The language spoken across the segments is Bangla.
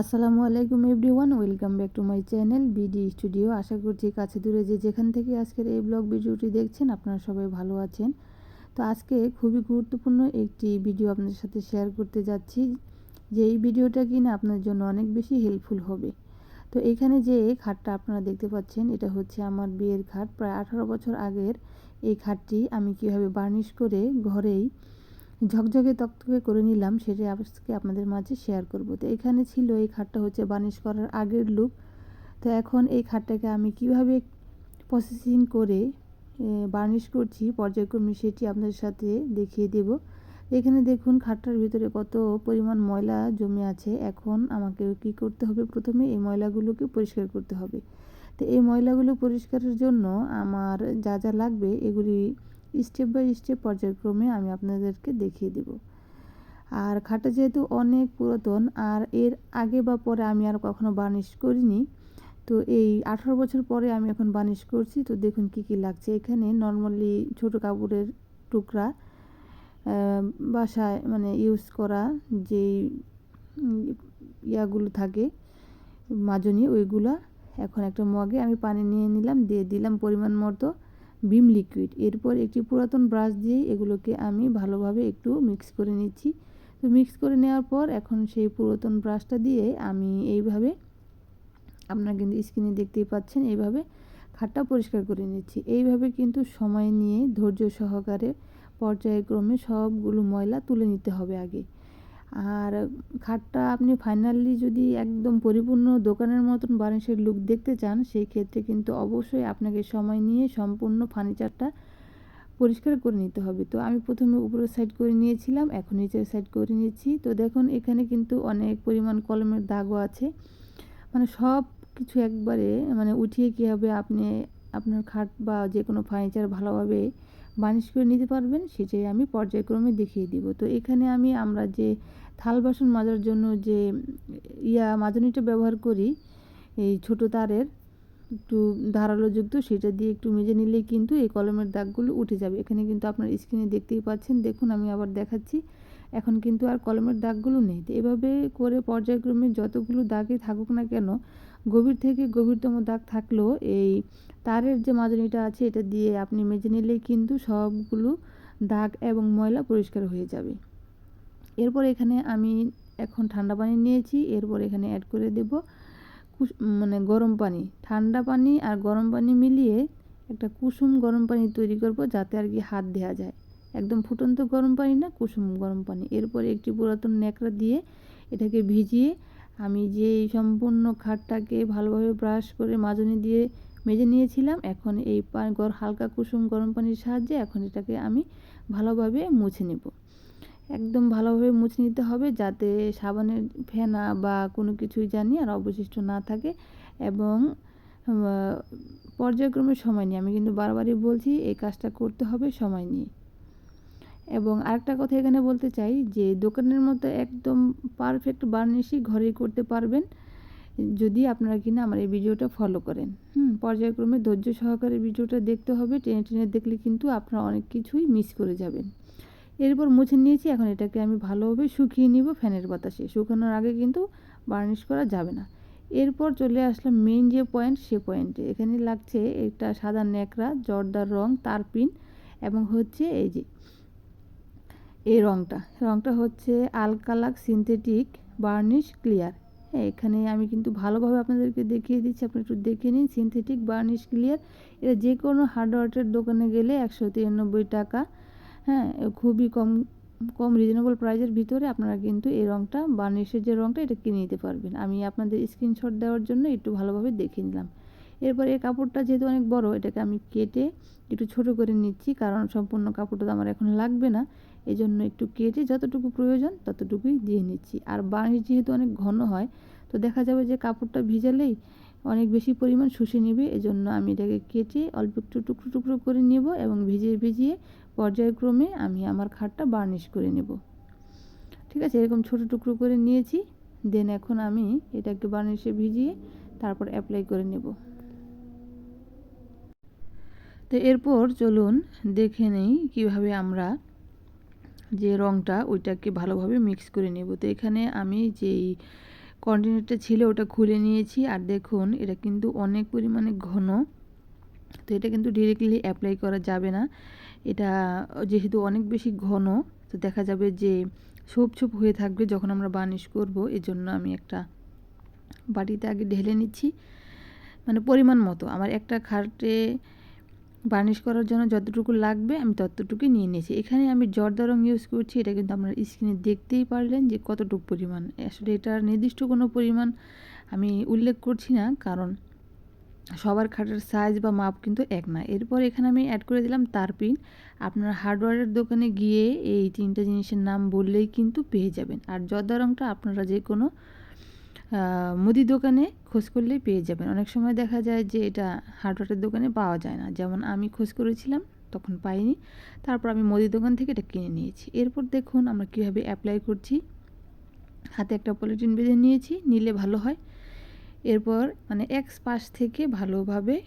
আসসালামু আলাইকুম everyone, welcome back to my channel BD studio. আশা করছি কাছে দূরে যে যেখান থেকে আজকের এই ব্লগ ভিডিওটি দেখছেন, আপনারা সবাই ভালো আছেন। তো আজকে খুবই গুরুত্বপূর্ণ একটি ভিডিও আপনাদের সাথে শেয়ার করতে যাচ্ছি, যে এই ভিডিওটা কিনা আপনার জন্য অনেক বেশি হেল্পফুল হবে। তো এখানে যে খাটটা আপনারা দেখতে পাচ্ছেন, এটা হচ্ছে আমার বিয়ের খাট। প্রায় আঠারো বছর আগের এই খাটটি আমি কীভাবে বার্নিশ করে ঘরেই ঝকঝকে তকতকে করে নিলাম সেটা আজকে আপনাদের মাঝে শেয়ার করব। তো এখানে ছিল, এই খাটটা হচ্ছে বানিশ করার আগের লুক তো এখন এই খাটটাকে আমি কীভাবে প্রসেসিং করে বার্নিশ করছি, পর্যায়ক্রমে সেটি আপনাদের সাথে দেখিয়ে দেব। এখানে দেখুন, খাটটার ভিতরে কত পরিমাণ ময়লা জমে আছে। এখন আমাকে কি করতে হবে? প্রথমে এই ময়লাগুলোকে পরিষ্কার করতে হবে। তো এই ময়লাগুলো পরিষ্কারের জন্য আমার যা যা লাগবে, এগুলি স্টেপ বাই স্টেপ পর্যায়ক্রমে আমি আপনাদেরকে দেখিয়ে দেব। আর খাটটা যেহেতু অনেক পুরাতন, আর এর আগে বা পরে আমি আর কখনো বার্নিশ করিনি, তো এই আঠারো বছর পরে আমি এখন বার্নিশ করছি। তো দেখুন কি কি লাগছে। এখানে নর্মালি ছোট কাপড়ের টুকরা বাসায় মানে ইউজ করা যে ইয়াগুলো থাকে, মাজনি, ওইগুলা এখন একটা মগে আমি পানি নিয়ে নিলাম, দিয়ে দিলাম পরিমাণ মতো। Vim liquid. এরপর একটি পুরাতন ব্রাশ দিয়ে এগুলোকে আমি ভালোভাবে একটু মিক্স করে নিচ্ছি। তো মিক্স করে নেওয়ার পর এখন সেই পুরাতন ব্রাশটা দিয়ে আমি এইভাবে, আপনারা কিন্তু স্ক্রিনে দেখতেই পাচ্ছেন, এইভাবে খাটটা পরিষ্কার করে নিচ্ছি। এইভাবে কিন্তু সময় নিয়ে ধৈর্য সহকারে পর্যায়ক্রমে সবগুলো ময়লা তুলে নিতে হবে আগে। আর খাটটা আপনি ফাইনালি যদি একদম পরিপূর্ণ দোকানের মতন বার্নিশের লুক দেখতে চান, সেই ক্ষেত্রে কিন্তু অবশ্যই আপনাকে সময় নিয়ে সম্পূর্ণ ফার্নিচারটা পরিষ্কার করে নিতে হবে। তো আমি প্রথমে উপরের সাইড করে নিয়েছিলাম, এখন নিচের সাইড করে নিয়েছি তো দেখুন, এখানে কিন্তু অনেক পরিমাণ কলমের দাগও আছে। মানে সব কিছু একবারে মানে উঠিয়ে কীভাবে আপনি আপনার খাট বা যে কোনো ফার্নিচার ভালোভাবে বানিশ করে নিতে পারবেন, সেটাই আমি পর্যায়ক্রমে দেখিয়ে দিব। তো এখানে আমি আমরা যে থাল বাসন মাজার জন্য যে ইয়া মাজনিটা ব্যবহার করি, এই ছোট তারের, একটু ধারালোযুক্ত সেটা দিয়ে একটু মেজে নিলেই কিন্তু এই কলমের দাগগুলো উঠে যাবে। এখানে কিন্তু আপনার স্ক্রিনে দেখতেই পাচ্ছেন, দেখুন আমি আবার দেখাচ্ছি, এখন কিন্তু আর কলমের দাগগুলো নেই। এভাবে করে পর্যায়ক্রমে যতগুলো দাগে থাকুক না কেন গভীর থেকে গভীরতম দাগ থাকলেও এই তারের যে মাজনিটা আছে, এটা দিয়ে আপনি মেজে নিলেই কিন্তু সবগুলো দাগ এবং ময়লা পরিষ্কার হয়ে যাবে। এরপর এখানে আমি এখন ঠান্ডা পানি নিয়েছি। এরপর এখানে অ্যাড করে দেব মানে গরম পানি। ঠান্ডা পানি আর গরম পানি মিলিয়ে একটা কুসুম গরম পানি তৈরি করব যাতে আর কি হাত দেওয়া যায়। একদম ফুটন্ত গরম পানি না, কুসুম গরম পানি। এরপরে একটি পুরাতন ন্যাকড়া দিয়ে এটাকে ভিজিয়ে আমি যে এই সম্পূর্ণ খাটটাকে ভালোভাবে ব্রাশ করে মাজনি দিয়ে মেজে নিয়েছিলাম, এখন এই হালকা কুসুম গরম পানির সাহায্যে এখন এটাকে আমি ভালোভাবে মুছে নেব। একদম ভালোভাবে মুছে নিতে হবে যাতে সাবানের ফেনা বা কোনো কিছুই জানি আর অবশিষ্ট না থাকে এবং পর্যায়ক্রমে সময় নিয়ে আমি কিন্তু বারবারই বলছি, এই কাজটা করতে হবে সময় নিয়ে। এবং আরেকটা কথা এখানে বলতে চাই যে দোকানের মতো একদম পারফেক্ট বার্নিশই ঘরেই করতে পারবেন। যদি আপনারা কিনা আমার এই ভিডিওটা ফলো করেন। হুম, পর্যায়ক্রমে ধৈর্য সহকারে ভিডিওটা দেখতে হবে, টেনে টেনে দেখলে কিন্তু আপনারা অনেক কিছুই মিস করে যাবেন। এরপর মুছে নিয়েছি, এখন এটাকে আমি ভালোভাবে শুকিয়ে নিব ফ্যানের বাতাসে। শুকানোর আগে কিন্তু বার্নিশ করা যাবে না। এরপর চলে আসলাম মেন যে পয়েন্ট সে পয়েন্টে এখানে লাগছে একটা সাদা ন্যাকড়া, জর্দার রং, তারপিন এবং হচ্ছে এই যে এই রংটা। রংটা হচ্ছে আলকালাক সিনথেটিক বার্নিশ ক্লিয়ার। হ্যাঁ এখানে আমি কিন্তু ভালোভাবে আপনাদেরকে দেখিয়ে দিচ্ছি আপনি একটু দেখে নিন সিনথেটিক বার্নিশ ক্লিয়ার। এটা যে কোনো হার্ডওয়ারের দোকানে গেলে একশো তিরানব্বই টাকা। হ্যাঁ খুবই কম কম রিজনেবল প্রাইজের ভিতরে আপনারা কিন্তু এই রঙটা বার্নিশের যে রঙটা এটা কিনে নিতে পারবেন। আমি আপনাদের স্ক্রিনশট দেওয়ার জন্য একটু ভালোভাবে দেখে নিলাম। এরপর এই কাপড়টা যেহেতু অনেক বড়, এটাকে আমি কেটে একটু ছোট করে নিচ্ছি, কারণ সম্পূর্ণ কাপড়টা তো আমার এখন লাগবে না। এই জন্য একটু কেটে যতটুকু প্রয়োজন ততটুকুই দিয়ে নিচ্ছি। আর বার্নিশ যেহেতু অনেক ঘন হয়, তো দেখা যাবে যে কাপড়টা ভিজালেই অনেক বেশি পরিমাণ শুষে নেবে। এজন্য আমি এটাকে কেটে অল্প একটু টুকরো টুকরো করে নেব এবং ভিজিয়ে ভিজিয়ে পর্যায়ক্রমে আমি আমার খাটটা বার্নিশ করে নেব। ঠিক আছে, এরকম ছোট টুকরো করে নিয়েছি। দেন এখন আমি এটাকে বার্নিশে ভিজিয়ে তারপর অ্যাপ্লাই করে নেব। তো এরপর চলুন দেখে নেই কীভাবে আমরা যে রঙটা ওইটাকে ভালোভাবে মিক্স করে নেব। তো এখানে আমি যেই কন্টিনেন্টটা ছিল ওটা খুলে নিয়েছি। আর দেখুন, এটা কিন্তু অনেক পরিমাণে ঘন। তো এটা কিন্তু ডিরেক্টলি অ্যাপ্লাই করা যাবে না। এটা যেহেতু অনেক বেশি ঘন, তো দেখা যাবে যে ছোপ ছোপ হয়ে থাকবে যখন আমরা বার্নিশ করব। এজন্য আমি একটা বাটিতে আগে ঢেলে নিচ্ছি। মানে পরিমাণ মতো। আমার একটা খাটে বার্নিশ করার জন্য যতটুকু লাগবে আমি ততটুকুই নিয়ে নিয়েছি। এখানে আমি জর্দা রং ইউজ করছি, এটা কিন্তু আপনারা স্ক্রিনে দেখতেই পারলেন যে কতটুকু পরিমাণ। আসলে এটার নির্দিষ্ট কোনো পরিমাণ আমি উল্লেখ করছি না, কারণ সবার খাটের সাইজ বা মাপ কিন্তু এক না। এরপর এখানে আমি অ্যাড করে দিলাম তারপিন। আপনার হার্ডওয়্যারের দোকানে গিয়ে এই তিনটা জিনিসের নাম বললেই কিন্তু পেয়ে যাবেন। আর জর্দা রংটা আপনারা যে কোনো মুদি দোকানে খোঁজ করলেই পেয়ে যাবেন। অনেক সময় দেখা যায় যে এটা হার্ডওয়্যারের দোকানে পাওয়া যায় না। যেমন আমি খোঁজ করেছিলাম, তখন পাইনি। তারপর আমি মুদি দোকান থেকে এটা কিনে নিয়েছি। এরপর দেখুন আমরা কীভাবে অ্যাপ্লাই করছি। হাতে একটা পলিটিন বেঁধে নিয়েছি, নিলে ভালো হয়। এরপর মানে এক পাশ থেকে ভালোভাবে,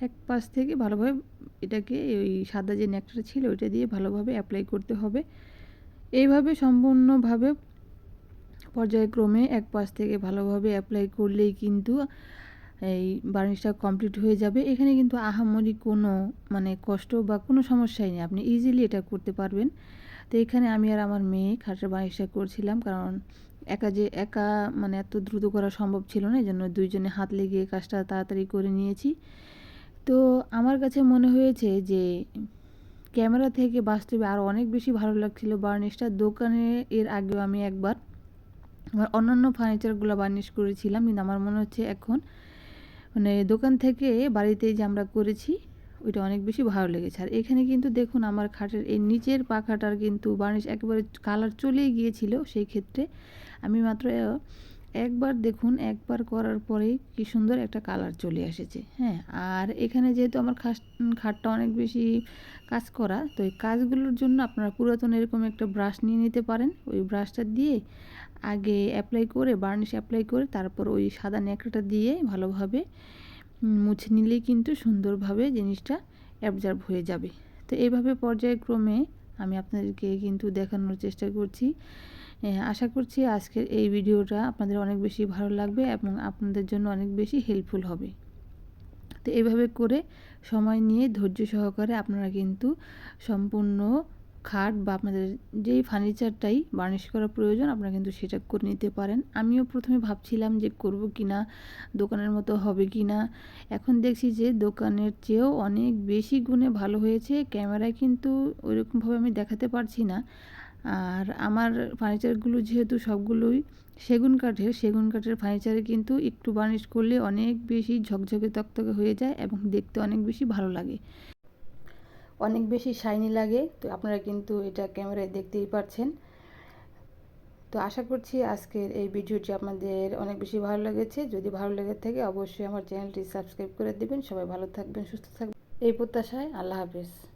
এক পাশ থেকে ভালোভাবে এটাকে ওই সাদা যে নেকটা ছিল, ওইটা দিয়ে ভালোভাবে অ্যাপ্লাই করতে হবে। এইভাবে সম্পূর্ণভাবে পর্যায়ক্রমে এক পাশ থেকে ভালোভাবে অ্যাপ্লাই করলেই কিন্তু এই বার্নিশটা কমপ্লিট হয়ে যাবে। এখানে কিন্তু আহামরি কোনো মানে কষ্ট বা কোনো সমস্যাই নেই। আপনি ইজিলি এটা করতে পারবেন। তো এখানে আমি আর আমার মেয়ে খাটের বার্নিশটা করছিলাম কারণ একা যে একা মানে এত দ্রুত করা সম্ভব ছিল না এই জন্য দুইজনে হাত লেগে কাজটা তাড়াতাড়ি করে নিয়েছি। তো আমার কাছে মনে হয়েছে যে ক্যামেরা থেকে বাস্তবে আরও অনেক বেশি ভালো লাগছিল বার্নিশটা দোকানে এর আগেও আমি একবার আমার অন্যান্য ফার্নিচারগুলো বার্নিশ করেছিলাম, কিন্তু আমার মনে হচ্ছে এখন মানে দোকান থেকে বাড়িতে যে আমরা করেছি, ওইটা অনেক বেশি ভালো লেগেছে। আর এখানে কিন্তু দেখুন আমার খাটের এই নিচের পাখাটার কিন্তু বার্নিশ একেবারে কালার চলেই গিয়েছিল, সেই ক্ষেত্রে আমি মাত্র একবার দেখুন, একবার করার পরেই কি সুন্দর একটা কালার চলে এসেছে। হ্যাঁ আর এখানে যেহেতু আমার খাস, খাটটা অনেক বেশি কাজ করা, তো এই কাজগুলোর জন্য আপনারা পুরাতন এরকম একটা ব্রাশ নিয়ে নিতে পারেন। ওই ব্রাশটা দিয়ে আগে অ্যাপ্লাই করে বার্নিশ অ্যাপ্লাই করে, তারপর ওই সাদা ন্যাকড়াটা দিয়ে ভালোভাবে মুছে নিলেই কিন্তু সুন্দরভাবে জিনিসটা অ্যাবজার্ভ হয়ে যাবে। তো এইভাবে পর্যায়ক্রমে আমি আপনাদেরকে কিন্তু দেখানোর চেষ্টা করছি। আশা করছি আজকের এই ভিডিওটা আপনাদের অনেক বেশি ভালো লাগবে এবং আপনাদের জন্য অনেক বেশি হেল্পফুল হবে। তো এইভাবে করে সময় নিয়ে ধৈর্য সহকারে আপনারা কিন্তু সম্পূর্ণ খাট বা আপনাদের যেই ফার্নিচারটাই বার্নিশ করা প্রয়োজন, আপনারা কিন্তু সেটা করে নিতে পারেন। আমিও প্রথমে ভাবছিলাম যে করব কি না দোকানের মতো হবে কি না এখন দেখছি যে দোকানের চেয়েও অনেক বেশি গুণে ভালো হয়েছে। ক্যামেরায় কিন্তু ওইরকমভাবে আমি দেখাতে পারছি না। আর আমার ফার্নিচারগুলো যেহেতু সবগুলোই সেগুন কাঠের সেগুন কাঠের ফার্নিচারে কিন্তু একটু বার্নিশ করলে অনেক বেশি ঝকঝকে, তকতকে হয়ে যায় এবং দেখতে অনেক বেশি ভালো লাগে। অনেক বেশি শাইনি লাগে। তো আপনারা কিন্তু এটা ক্যামেরায় দেখতেই পাচ্ছেন তো আশা করছি আজকের এই ভিডিওটি আপনাদের অনেক বেশি ভালো লেগেছে। যদি ভালো লেগে থাকে অবশ্যই আমার চ্যানেলটি সাবস্ক্রাইব করে দেবেন। সবাই ভালো থাকবেন, সুস্থ থাকবেন। এই প্রত্যাশায় আল্লাহ হাফিজ।